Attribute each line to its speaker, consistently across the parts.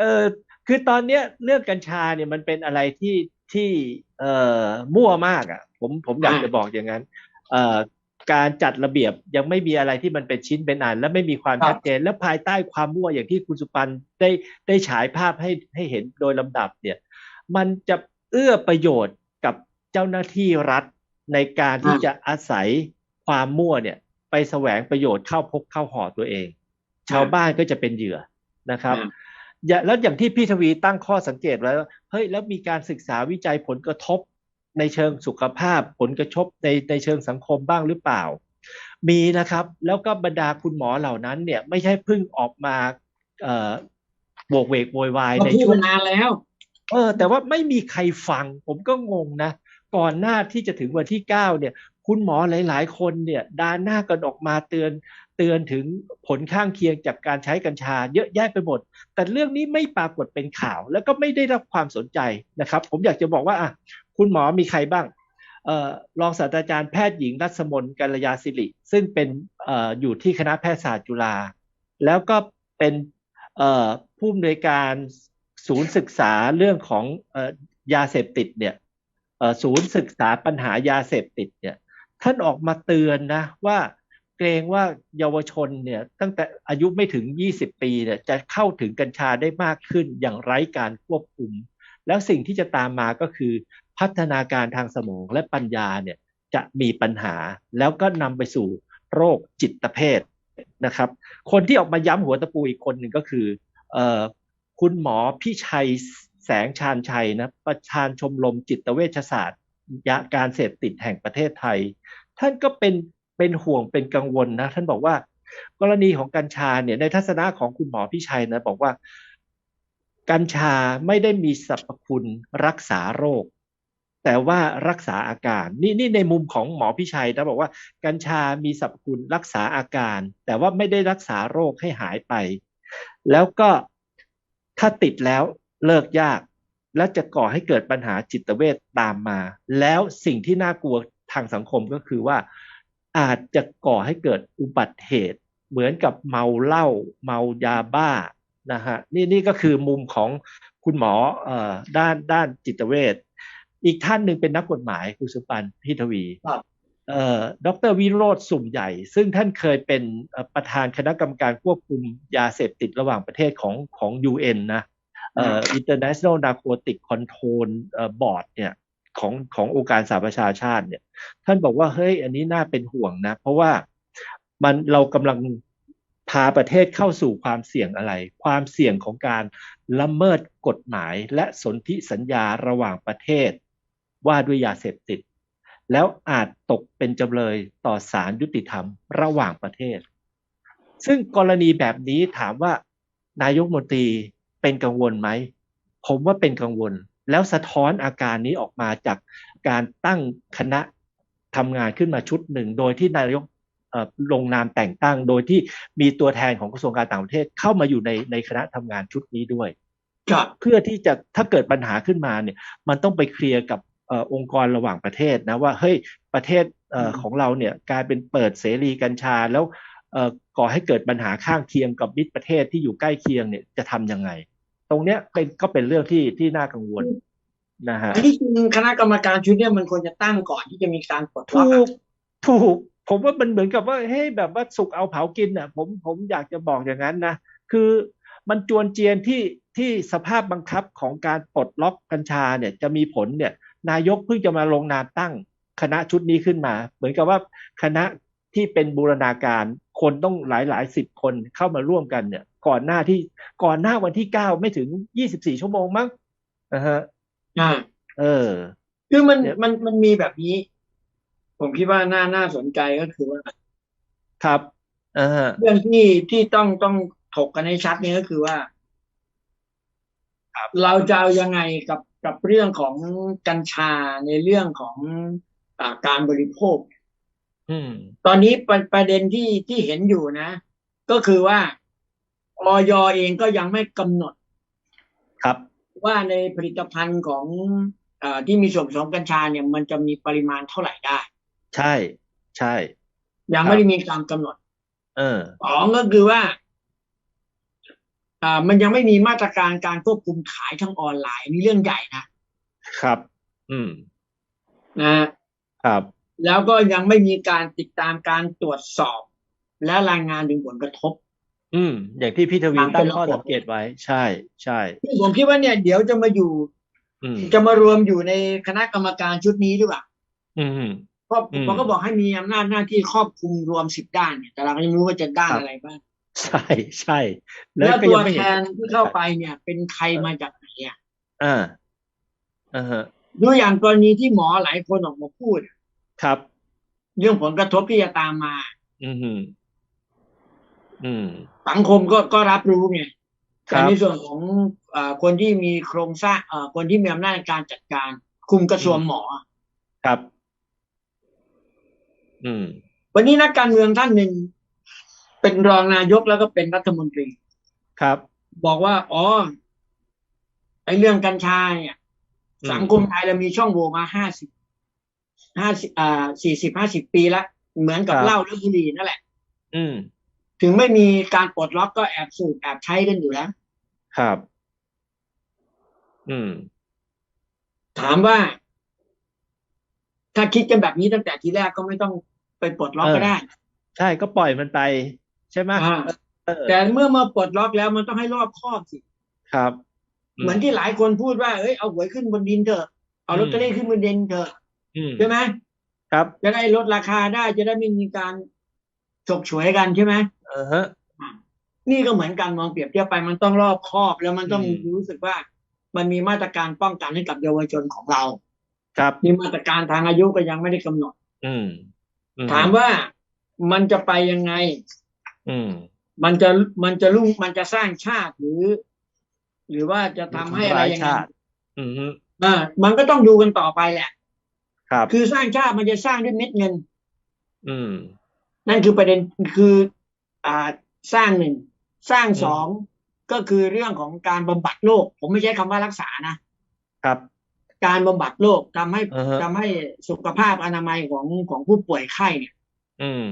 Speaker 1: เออคือตอนเนี้ยเรื่องกัญชาเนี่ยมันเป็นอะไรที่ที่เอ่อมั่วมากอะ ผมผมอยากจะบอกอย่างนั้นเอ่อการจัดระเบียบยังไม่มีอะไรที่มันเป็นชิ้นเป็นอัน และไม่มีความ
Speaker 2: ครับ
Speaker 1: ชัดเจน และภายใต้ความมั่วอย่างที่คุณสุปันได้ได้ฉายภาพให้ให้เห็นโดยลำดับเนี่ย มันจะเอื้อประโยชน์กับเจ้าหน้าที่รัฐในการที่จะอาศัยความมั่วเนี่ย ไปแสวงประโยชน์เข้าพกเข้าห่อตัวเอง ชาวบ้านก็จะเป็นเหยื่อนะครับ
Speaker 2: อ่า
Speaker 1: อย่าแล้วอย่างที่พี่ทวีตั้งข้อสังเกตไว้ว่าเฮ้ยแล้วมีการศึกษาวิจัยผลกระทบในเชิงสุขภาพ ผลกระทบในในเชิงสังคมบ้างหรือเปล่า มีนะครับ แล้วก็บรรดาคุณหมอเหล่านั้นเนี่ยไม่ใช่เพิ่งออกมาเอ่อโบกเวกโวยวาย
Speaker 2: เขา
Speaker 1: ใน
Speaker 2: พูด
Speaker 1: ช่วง
Speaker 2: มานานแล้ว
Speaker 1: เออแต่ว่าไม่มีใครฟัง ผมก็งงนะ ก่อนหน้าที่จะถึงวันที่เก้าเนี่ย คุณหมอหลาย ๆ คนเนี่ยดานหน้ากันออกมาเตือน เตือนถึงผลข้างเคียงจากการใช้กัญชาเยอะแยะไปหมด แต่เรื่องนี้ไม่ปรากฏเป็นข่าว แล้วก็ไม่ได้รับความสนใจนะครับ ผมอยากจะบอกว่าอะคุณหมอมีใครบ้างออรองศาสตราจารย์แพทย์หญิงรัศมนกัลยาสิริ ซึ่งเป็นออยู่ที่คณะแพทยศาสตร์จุฬาแล้วก็เป็นผู้อำนวยการศูนย์ศึกษาเรื่องของออยาเสพติดเนี่ยศูนย์ศึกษาปัญหายาเสพติดเนี่ยท่านออกมาเตือนนะว่า เกรงว่าเยาวชนเนี่ยตั้งแต่อายุไม่ถึง 20 ปีเนี่ยจะเข้าถึงกัญชาได้มากขึ้นอย่างไร้การควบคุม แล้วสิ่งที่จะตามมาก็คือ พัฒนาการทางสมองและปัญญาเนี่ยจะมีปัญหาแล้วก็นำไปสู่โรคจิตเภทนะครับ คนที่ออกมาย้ำหัวตะปูอีกคนหนึ่งก็คือออคุณหมอพี่ชัยแสงชาญชัยนะประธานชมรมจิตเวชศาสตร์ยาการเสพติดแห่งประเทศไทย ท่านก็เป็น เป็นห่วงเป็นกังวลนะ ท่านบอกว่า กรณีของกัญชาเนี่ยในทัศนะของคุณหมอพี่ชัยนะบอกว่า กัญชาไม่ได้มีสรรพคุณรักษาโรค แต่ว่ารักษาอาการ นี่นี่ในมุมของหมอพี่ชัยนะบอกว่า กัญชามีสรรพคุณรักษาอาการ แต่ว่าไม่ได้รักษาโรคให้หายไป แล้วก็ถ้าติดแล้วเลิกยาก และจะก่อให้เกิดปัญหาจิตเวชตามมา แล้วสิ่งที่น่ากลัวทางสังคมก็คือว่า อาจจะก่อให้เกิดอุบัติเหตุ เหมือนกับเมาเหล้าเมายาบ้านะฮะนี่นี่ก็คือมุมของคุณหมอเอ่อด้านด้านจิตเวชอีกท่านหนึ่งเป็นนักกฎหมายคุณสุปันพี่ทวี
Speaker 2: ครับ
Speaker 1: เอ่อดรวิโรธสุ่มใหญ่ ซึ่งท่านเคยเป็นเอ่อประธานคณะกรรมการควบคุมยาเสพติดระหว่างประเทศของของ UN นะเอ่อ International Narcotic Control เอ่อ Board เนี่ย ของขององค์การสหประชาชาติเนี่ย ท่านบอกว่าเฮ้ยอันนี้น่าเป็นห่วงนะ เพราะว่ามันเรากำลังพาประเทศเข้าสู่ความเสี่ยงอะไร ความเสี่ยงของการละเมิดกฎหมายและสนธิสัญญาระหว่างประเทศ ว่าด้วยยาเสพติด แล้วอาจตกเป็นจำเลยต่อศาลยุติธรรมระหว่างประเทศ ซึ่งกรณีแบบนี้ถามว่านายกมนตรีเป็นกังวลไหม ผมว่าเป็นกังวล แล้วสะท้อนอาการนี้ออกมาจากการตั้งคณะทำงานขึ้นมาชุดหนึ่ง โดยที่นายกเอ่อลงนามแต่งตั้ง โดยที่มีตัวแทนของกระทรวงการต่างประเทศเข้ามาอยู่ในในคณะทำงานชุดนี้ด้วย
Speaker 2: ครับ
Speaker 1: เพื่อที่จะถ้าเกิดปัญหาขึ้นมาเนี่ย มันต้องไปเคลียร์กับเออองค์กรระหว่างประเทศนะว่าเฮ้ยประเทศเออ
Speaker 2: อืม
Speaker 1: ของเราเนี่ยกลายเป็นเปิดเสรีกัญชาแล้วเออก่อให้เกิดปัญหาข้างเคียงกับมิตรประเทศที่อยู่ใกล้เคียงเนี่ยจะทำยังไง ตรงเนี้ยเป็นก็เป็นเรื่องที่ที่น่ากังวลนะฮะ
Speaker 2: ที่จริงคณะกรรมการชุดเนี้มันควรจะตั้งก่อนที่จะมีการปลดล็อก
Speaker 1: ถู
Speaker 2: อะ
Speaker 1: กถูก ผมว่ามันเหมือนกับว่าเฮ้ยแบบว่าสุกเอาเผากินอะ ผมผมอยากจะบอกอย่างนั้นนะคือมันจวนเจียนที่ที่สภาพบังคับของการปลดล็อกกัญชาเนี่ยจะมีผลเนี่ย นายกเพิ่งจะมาลงนามตั้งคณะชุดนี้ขึ้นมา เหมือนกับว่าคณะที่เป็นบูรณาการคนต้องหลายหลายสิบคนเข้ามาร่วมกันเนี่ย ก่อนหน้าที่ก่อนหน้าวันที่เก้าไม่ถึงยี่สิบสี่ชั่วโมงมั้งนะฮะ
Speaker 2: อ่า
Speaker 1: เออ
Speaker 2: คือมัน
Speaker 1: เนี่ย
Speaker 2: มันมันมีแบบนี้ ผมคิดว่าน่าน่าสนใจก็คือว่า
Speaker 1: ครับอ่าฮะ
Speaker 2: เรื่องที่ที่ต้องต้องถกกันให้ชัดเนี่ยก็คือว่าเราจะเอายังไงกับกับเรื่องของกัญชาในเรื่องของอาการบริโภค
Speaker 1: อืม
Speaker 2: ตอนนี้ประประเด็นที่ที่เห็นอยู่นะ ก็คือว่า ออยเองก็ยังไม่กำหนด
Speaker 1: ครับ
Speaker 2: ว่าในผลิตภัณฑ์ของอาที่มีส่วนผสมกัญชาเนี่ย มันจะมีปริมาณเท่าไหร่ได้
Speaker 1: ใช่ ใช่
Speaker 2: ยัง
Speaker 1: ครับ
Speaker 2: ไม่ได้มีการกำหนด
Speaker 1: เออ
Speaker 2: สองก็คือว่า อ่า มันยังไม่มีมาตรการการควบคุมขายทางออนไลน์อันนี่เรื่องใหญ่นะครับ
Speaker 1: อืม
Speaker 2: นะ
Speaker 1: ครับ
Speaker 2: แล้วก็ยังไม่มีการติดตามการตรวจสอบ และรายงานถึงผลกระทบ
Speaker 1: อืม อย่างที่พี่ทวี
Speaker 2: ตามเป็
Speaker 1: ตั้
Speaker 2: น
Speaker 1: งข้อ
Speaker 2: ระบบ
Speaker 1: สังเกตไว้ ใช่ใช่
Speaker 2: ผมคิดว่าเนี่ย เดี๋ยวจะมาอยู่
Speaker 1: อืม
Speaker 2: จะมารวมอยู่ในคณะกรรมการชุดนี้หรือเปล่า
Speaker 1: อืม
Speaker 2: เพราะ
Speaker 1: อืม
Speaker 2: ผมก็บอกให้มีอำนาจหน้าที่ครอบคลุมรวมสิบด้านเนี่ยแต่เราก็ยังไม่รู้ว่าจะด้าน
Speaker 1: ครับ
Speaker 2: อะไรบ้าง
Speaker 1: ใช่ใช่
Speaker 2: แล้ว
Speaker 1: ก็
Speaker 2: ตัว
Speaker 1: ยังไม่
Speaker 2: แท
Speaker 1: เห็น
Speaker 2: นที่เข้าไปเนี่ย เป็นใครมาจากไหนอะ
Speaker 1: อ่าอ่าฮะ
Speaker 2: ดูอย่างกรณีที่หมอหลายคนออกมาพูด
Speaker 1: ครับ
Speaker 2: เรื่องผลกระทบที่จะตามมา
Speaker 1: อืมฮึอืม
Speaker 2: สังคมก็ก็รับรู้ไง
Speaker 1: ครั
Speaker 2: แต่
Speaker 1: บ
Speaker 2: ในส่วนของเอ่อคนที่มีโครงสร้างเอ่อคนที่มีอำนาจในการจัดการ คุมกระทรวงหมอ
Speaker 1: ครับ อืม
Speaker 2: วันนี้นักการเมืองท่านหนึ่งเป็นรองนายกแล้วก็เป็นรัฐมนตรี
Speaker 1: ครับ
Speaker 2: บอกว่า อ๋อไอ้เรื่องกัญชาเนี่ย
Speaker 1: อืม
Speaker 2: สังคมไทยเรามีช่องโหว่มาห้าสิบห้าสิบอ่าสี่สิบห้าสิบปีละเหมือนกับ
Speaker 1: ครับ
Speaker 2: เหล้าหรือบุหรี่นั่นแหละ
Speaker 1: อืม
Speaker 2: ถึงไม่มีการปลดล็อกก็แอบสูบแอบใช้กันอยู่แล้ว
Speaker 1: ครับ อืม
Speaker 2: ถามว่า ถ้าคิดกันแบบนี้ตั้งแต่ทีแรกก็ไม่ต้องไปปลดล็อก
Speaker 1: เออ
Speaker 2: ก็ได้
Speaker 1: ใช่ก็ปล่อยมันไป ใช่ไหม
Speaker 2: อ่า
Speaker 1: เออ
Speaker 2: แต่เมื่อมาปลดล็อกแล้วมันต้องให้รอบคอบสิ
Speaker 1: ครับ
Speaker 2: เหมือนที่หลายคนพูดว่าเอ้ยเอาหวยขึ้นบนดินเถอะ เอาลอตเตอรี่ขึ้นบนดินเถอะ
Speaker 1: อืม
Speaker 2: ใช่ไหม
Speaker 1: ครับ
Speaker 2: จะได้ลดราคาได้จะได้ไม่มีการ ฉกฉวยกันใช่ไหม
Speaker 1: เออฮะ
Speaker 2: นี่ก็เหมือนกันมองเปรียบเทียบไปมันต้องรอบคอบแล้วมันต้อง
Speaker 1: อืม
Speaker 2: รู้สึกว่า มันมีมาตรการป้องกันให้กับเยาวชนของเรา
Speaker 1: ครับ
Speaker 2: มีมาตรการทางอายุก็ยังไม่ได้กำหนด
Speaker 1: อืมอื
Speaker 2: ถามว่ามันจะไปยังไง
Speaker 1: อืม
Speaker 2: มันจะมันจะรุ่งมันจะสร้างชาติหรือ หรือว่าจะทำให้อะไรยังไง
Speaker 1: ชาติอืมฮึ
Speaker 2: อ่ามันก็ต้องดูกันต่อไปแหละ
Speaker 1: ครับ
Speaker 2: คือสร้างชาติมันจะสร้างด้วยเม็ดเงิน
Speaker 1: อืม
Speaker 2: นั่นคือประเด็นคืออ่าสร้างหนึ่งสร้างสองก็คือเรื่องของการบำบัดโรคผมไม่ใช้คำว่ารักษานะครับ การบำบัดโรคทำให้
Speaker 1: อ่าฮะ
Speaker 2: ทำให้สุขภาพอนามัยของของผู้ป่วยไข้เนี่ย
Speaker 1: อืม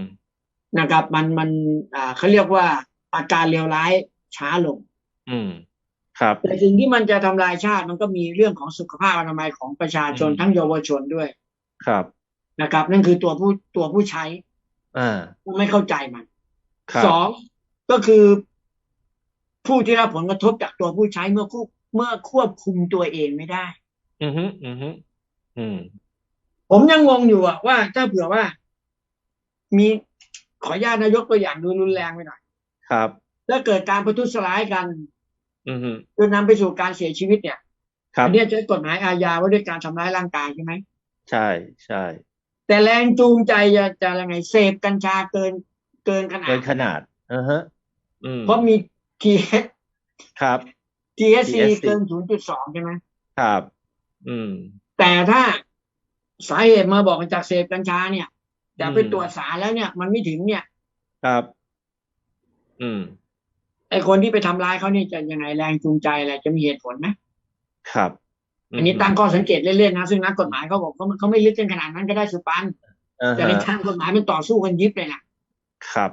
Speaker 2: นะครับ มันมันอ่าเขาเรียกว่าอาการเลวร้ายช้าลง
Speaker 1: อืมครับ
Speaker 2: แต่สิ่งที่มันจะทำลายชาติมันก็มีเรื่องของสุขภาพอนามัยของประชาชน
Speaker 1: อืม
Speaker 2: ทั้งเยาวชนด้วย
Speaker 1: ครับ
Speaker 2: นะครับ นั่นคือตัวผู้ตัวผู้ใช้
Speaker 1: อ่า
Speaker 2: ไม่เข้าใจมัน
Speaker 1: ครับ
Speaker 2: สองก็คือผู้ที่รับผลกระทบจากตัวผู้ใช้เมื่อควบเมื่อควบคุมตัวเองไม่ได้
Speaker 1: อืมฮึอืมฮึอืม
Speaker 2: ผมยังงงอยู่อะว่าถ้าเผื่อว่า มีขออนุญาตนายกตัวอย่างดูรุนแรงไปหน่อย
Speaker 1: ครับ
Speaker 2: แล้วเกิดการประทุษร้ายกัน
Speaker 1: อืมฮึ
Speaker 2: จนนำไปสู่การเสียชีวิตเนี่ย
Speaker 1: ครับ
Speaker 2: อันเนี้ยใช้กฎหมายอาญาว่าด้วยการทำร้ายร่างกายใช่ไหม
Speaker 1: ใช่ใช่
Speaker 2: แต่แรงจูงใจจะจะยังไงเสพกัญชาเกินเกินขนาด
Speaker 1: เกินขนาดอ่าฮะอืม
Speaker 2: เพราะมี TH
Speaker 1: ครับ
Speaker 2: THC
Speaker 1: THC
Speaker 2: เกิน 0.2 ใช่ไหม
Speaker 1: ครับ อืม
Speaker 2: แต่ถ้าสาเหตุมาบอกจากเสพกัญชาเนี่ยแต่ไป
Speaker 1: อืม
Speaker 2: ตรวจสารแล้วเนี่ย มันไม่ถึงเนี่ย
Speaker 1: ครับ อืม
Speaker 2: ไอคนที่ไปทำร้ายเขานี่จะยังไงแรงจูงใจอะไรจะมีเหตุผลไหม
Speaker 1: ครับ
Speaker 2: อันนี้ตั้งข้อสังเกตเล่นๆนะ ซึ่งนักกฎหมายเขาบอกเขาเขาไม่ลึกกันขนาดนั้นก็ได้สุปัน
Speaker 1: อ่า
Speaker 2: แต่ใน
Speaker 1: ฮะ
Speaker 2: ทางกฎหมายมันต่อสู้กันยิบเลยนะครับ